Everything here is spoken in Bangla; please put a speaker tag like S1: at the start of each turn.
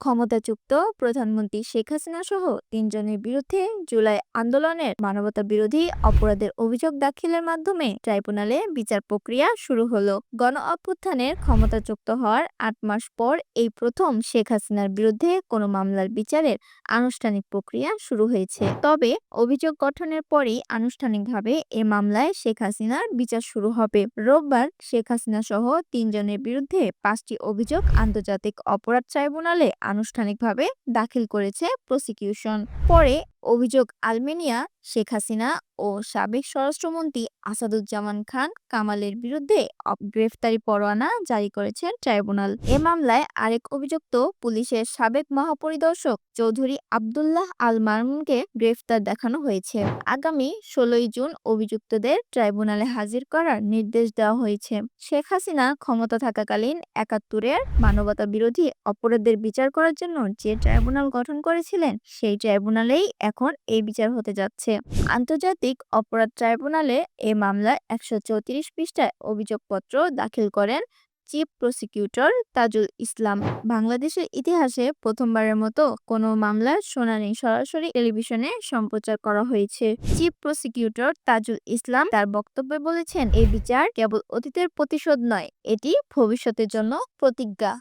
S1: ক্ষমতাচ্যুত প্রধানমন্ত্রী শেখ হাসিনা সহ তিনজনের বিরুদ্ধে জুলাই আন্দোলনের মানবতা বিরোধী অপরাধের অভিযোগ দাখিলের মাধ্যমে ট্রাইব্যুনালে বিচার প্রক্রিয়া শুরু হলো। গণ অভ্যুত্থানের ক্ষমতাচ্যুত হওয়ার আট মাস পর এই প্রথম শেখ হাসিনার বিরুদ্ধে কোনো মামলার বিচারের আনুষ্ঠানিক প্রক্রিয়া শুরু হয়েছে। তবে অভিযোগ গঠনের পরেই আনুষ্ঠানিকভাবে এ মামলায় শেখ হাসিনার বিচার শুরু হবে। রোববার শেখ হাসিনা সহ তিনজনের বিরুদ্ধে পাঁচটি অভিযোগ আন্তর্জাতিক অপরাধ ট্রাইব্যুনালে আনুষ্ঠানিকভাবে দাখিল করেছে প্রসিকিউশন পরে অভিযোগ আলমেনিয়া, শেখ হাসিনা ও সাবেক স্বরাষ্ট্রমন্ত্রী আসাদুজ্জামান খান কামালের বিরুদ্ধে গ্রেফতারি পরোয়ানা জারি করেছেন ট্রাইব্যুনাল। এ মামলায় আরেক অভিযুক্ত পুলিশের সাবেক মহাপরিদর্শক চৌধুরী আবদুল্লাহ আল মামুনকে গ্রেফতার দেখানো হয়েছে। আগামী ষোলোই জুন অভিযুক্তদের ট্রাইব্যুনালে হাজির করার নির্দেশ দেওয়া হয়েছে। শেখ হাসিনা ক্ষমতা থাকাকালীন একাত্তরের মানবতা বিরোধী অপরাধের বিচার করার জন্য যে ট্রাইব্যুনাল গঠন করেছিলেন, সেই ট্রাইব্যুনালেই এখন এই বিচার হতে যাচ্ছে। আন্তর্জাতিক অপরাধ ট্রাইব্যুনালে এ মামলায় একশো চৌত্রিশ পৃষ্ঠায় অভিযোগপত্র দাখিল করেন চিফ প্রসিকিউটর তাজুল ইসলাম। বাংলাদেশের ইতিহাসে প্রথমবারের মতো কোনো মামলার শুনানি সরাসরি টেলিভিশনে সম্প্রচার করা হয়েছে। চিফ প্রসিকিউটর তাজুল ইসলাম তার বক্তব্যে বলেছেন, এই বিচার কেবল অতীতের প্রতিশোধ নয়, এটি ভবিষ্যতের জন্য প্রতিজ্ঞা।